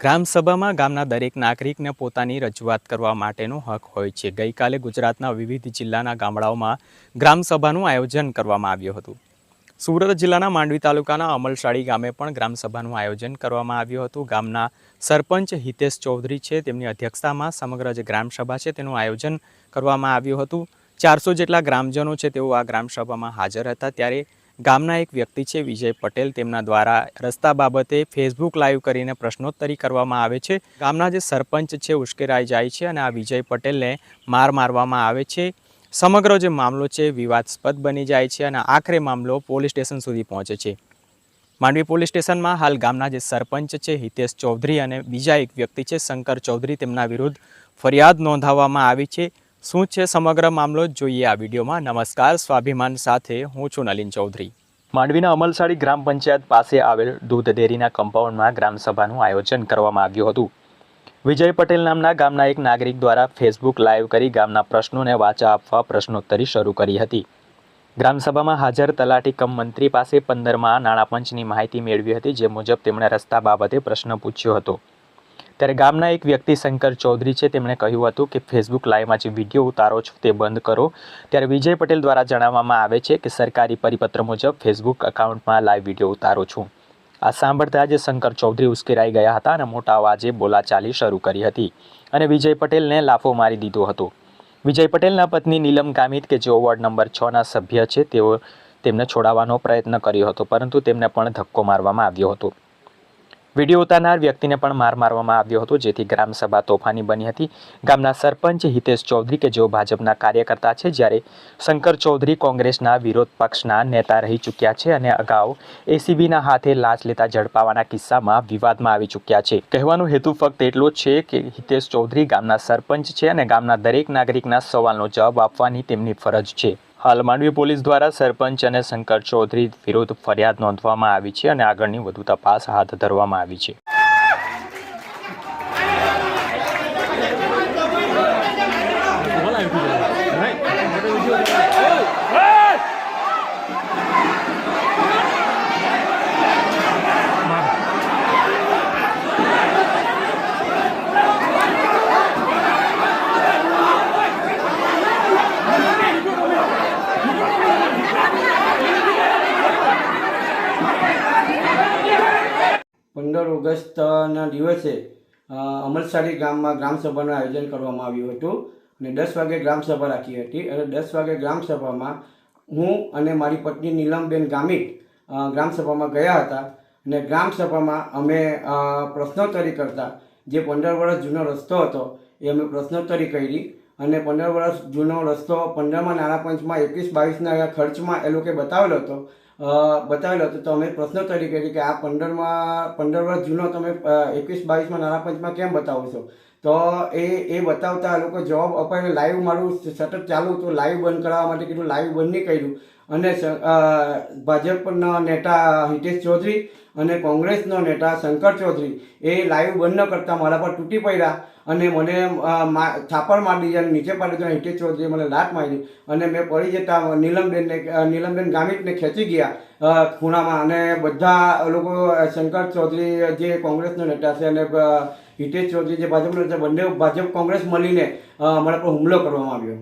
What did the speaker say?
ગ્રામસભામાં ગામના દરેક નાગરિકને પોતાની રજૂઆત કરવા માટેનો હક હોય છે. ગઈકાલે ગુજરાતના વિવિધ જિલ્લાના ગામડાઓમાં ગ્રામસભાનું આયોજન કરવામાં આવ્યું હતું. સુરત જિલ્લાના માંડવી તાલુકાના અમલશાળી ગામે પણ ગ્રામસભાનું આયોજન કરવામાં આવ્યું હતું. ગામના સરપંચ હિતેશ ચૌધરી છે, તેમની અધ્યક્ષતામાં સમગ્ર જે ગ્રામસભા છે તેનું આયોજન કરવામાં આવ્યું હતું. ચારસો જેટલા ગ્રામજનો છે તેઓ આ ગ્રામસભામાં હાજર હતા. ત્યારે ગામના એક વ્યક્તિ છે, વિજય પટેલ. તેમના દ્વારા રસ્તા બાબતે ફેસબુક લાઈવ કરીને પ્રશ્નોત્તરી કરવામાં આવે છે. ગામના જે સરપંચ છે, ઉશ્કેરાઈ જાય છે અને આ વિજય પટેલને માર મારવામાં આવે છે. સમગ્ર જે મામલો છે, વિવાદસ્પદ બની જાય છે અને આખરે મામલો પોલીસ સ્ટેશન સુધી પહોંચે છે. માંડવી પોલીસ સ્ટેશનમાં હાલ ગામના જે સરપંચ છે, હિતેશ ચૌધરી અને બીજા એક વ્યક્તિ છે, શંકર ચૌધરી, તેમના વિરુદ્ધ ફરિયાદ નોંધાવવામાં આવી છે. શું છે સમગ્ર મામલો જોઈએ આ વિડીયોમાં? નમસ્કાર, સ્વાભિમાન સાથે હું છું નલિન ચૌધરી. માંડવીના અમલસાડી ગ્રામ પંચાયત પાસે આવેલ દૂધ ડેરીના કમ્પાઉન્ડમાં ગ્રામસભાનું આયોજન કરવામાં આવ્યું હતું. વિજય પટેલ નામના ગામના એક નાગરિક દ્વારા ફેસબુક લાઈવ કરી ગામના પ્રશ્નોને વાચા આપવા પ્રશ્નોત્તરી શરૂ કરી હતી. ગ્રામસભામાં હાજર તલાટી કમ મંત્રી પાસે પંદરમાં નાણાપંચની માહિતી મેળવી હતી, જે મુજબ તેમણે રસ્તા બાબતે પ્રશ્ન પૂછ્યો હતો. ત્યારે ગામના એક વ્યક્તિ શંકર ચૌધરી છે. તેમણે કહ્યું હતું કે ફેસબુક લાઈવમાં જે વીડિયો ઉતારો છો તે બંધ કરો. ત્યારે વિજય પટેલ દ્વારા જણાવવામાં આવે છે કે સરકારી પરિપત્ર મુજબ ફેસબુક અકાઉન્ટમાં લાઈવ વીડિયો ઉતારો છું. આ સાંભળતા જ શંકર ચૌધરી ઉશ્કેરાઈ ગયા હતા અને મોટા અવાજે બોલાચાલી શરૂ કરી હતી અને વિજય પટેલને લાફો મારી દીધો હતો. વિજય પટેલના પત્ની નીલમ કામિત કે જેઓ વોર્ડ નંબર છના સભ્ય છે, તેઓ તેમને છોડાવવાનો પ્રયત્ન કર્યો હતો, પરંતુ તેમને પણ ધક્કો મારવામાં આવ્યો હતો. વીડિયો ઉતારનાર વ્યક્તિને પણ માર મારવામાં આવ્યો હતો, જેથી ગ્રામસભા તોફાની બની હતી. ગામના સરપંચ હિતેશ ચૌધરી કે જેઓ ભાજપના કાર્યકર્તા છે, જ્યારે શંકર ચૌધરી કોંગ્રેસના વિરોધ પક્ષના નેતા રહી ચૂક્યા છે અને અગાઉ એસીબીના હાથે લાંચ લેતા ઝડપાવાના કિસ્સામાં વિવાદમાં આવી ચૂક્યા છે. કહેવાનો હેતુ ફક્ત એટલો છે કે હિતેશ ચૌધરી ગામના સરપંચ છે અને ગામના દરેક નાગરિકના સવાલનો જવાબ આપવાની તેમની ફરજ છે. હાલ માંડવી પોલીસ દ્વારા સરપંચ અને શંકર ચૌધરી વિરુદ્ધ ફરિયાદ નોંધવામાં આવી છે અને આગળની વધુ તપાસ હાથ ધરવામાં આવી છે. પંદર ઓગસ્ટના દિવસે અ, અમલસાડી ગામમાં ગ્રામસભાનું આયોજન કરવામાં આવ્યું હતું અને દસ વાગે ગ્રામસભા રાખી હતી. અને દસ વાગે ગ્રામસભામાં હું અને મારી પત્ની નીલમબેન ગામિત ગ્રામસભામાં ગયા હતા. અને ગ્રામસભામાં અમે પ્રશ્નોત્તરી કરતા. જે પંદર વર્ષ જૂનો રસ્તો હતો એ અમે પ્રશ્નોત્તરી કરી. અને પંદર વર્ષ જૂનો રસ્તો પંદરમાં નાણાં પંચમાં એકવીસ બાવીસના ખર્ચમાં એ લોકોએ બતાવેલો હતો બતાવેલો હતો. તો અમે પ્રશ્ન તરીકે કે આ પંદરમાં પંદર વર્ષ જૂનો તમે એકવીસ, બાવીસમાં નાના પંચમાં કેમ બતાવો છો? તો એ એ બતાવતા લોકો જવાબ અપાઈને લાઈવ મારું સતત ચાલુ હતું. લાઈવ બંધ કરાવવા માટે કીધું, લાઈવ બંધ નહીં કર્યું. અને ભાજપના નેતા હિતેશ ચૌધરી અને કોંગ્રેસનો નેતા શંકર ચૌધરી એ લાઈવ બંધ કરતા મારા પર તૂટી પડ્યા અને મને થાપર મારી અને નીચે પાડી દીધો હિતેશ ચૌધરીએ મને લાત મારી અને મેં પડી જતા નીલમબેનને નીલમબેન ગામિતને ખેંચી ગયા ખૂણામાં અને બધા લોકો શંકર ચૌધરી જે કોંગ્રેસનો નેતા છે અને હિતેશ ચૌધરી જે ભાજપનો નેતા બંને ભાજપ કોંગ્રેસ મળીને મારા પર હુમલો કરવામાં આવ્યો.